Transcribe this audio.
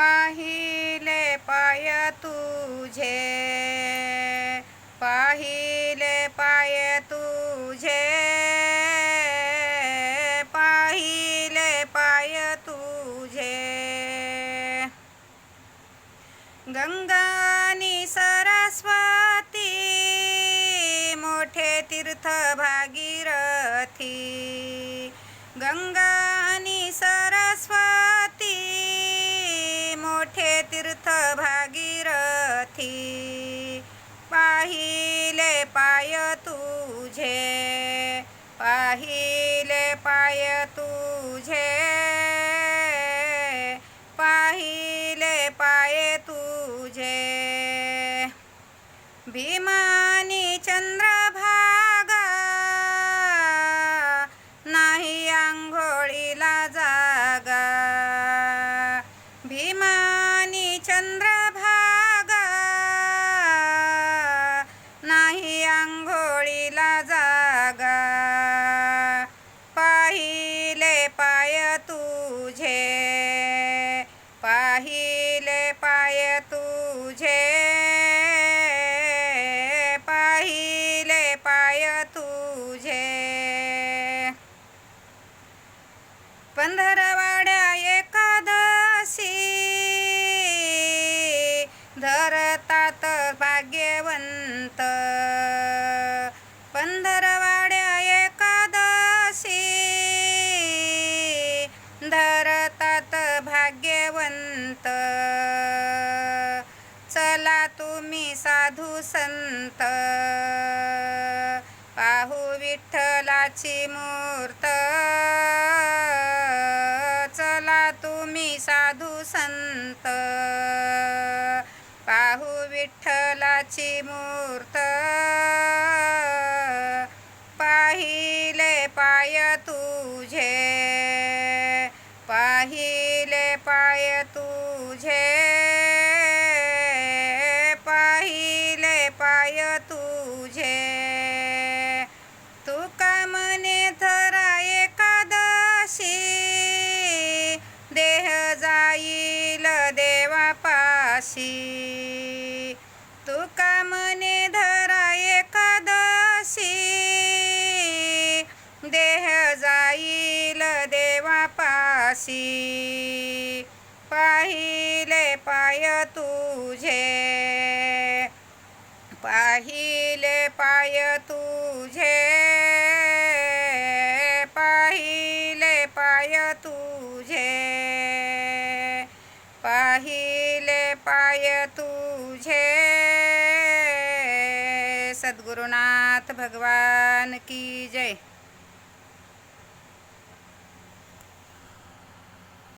पाहिले पाय तुझे. पाहिले पाय तुझे. पाहिले पाय तुझे. गंगानी सरस्वती मोठे तीर्थ भागीरथी गंगानी सरस्वती भागीरथी पाहिले पाय तुझे पाहिले पाय तुझे पाहिले पाय तुझे. भीमानी चंद्रभागा नाही आंघोळीला जागा. भीमा तुम्ही साधू संत। पाहू विठ्ठलाची मूर्त। चला तुम्ही साधू संत। पाहू विठ्ठलाची मूर्त। पाहिले पाय तुझे। पाहिले पाय तुझे। पाय तुझे. तुका मने थरा एकादशी? देह जाईल देवापाशी. तुका मने धरा एकादशी? देह जाईल देवापाशी. पाहिले पाय तुझे. पाहिले पाय तुझे पाहिले पाय तुझे पाहिले पाय तुझे. सद्गुरुनाथ भगवान की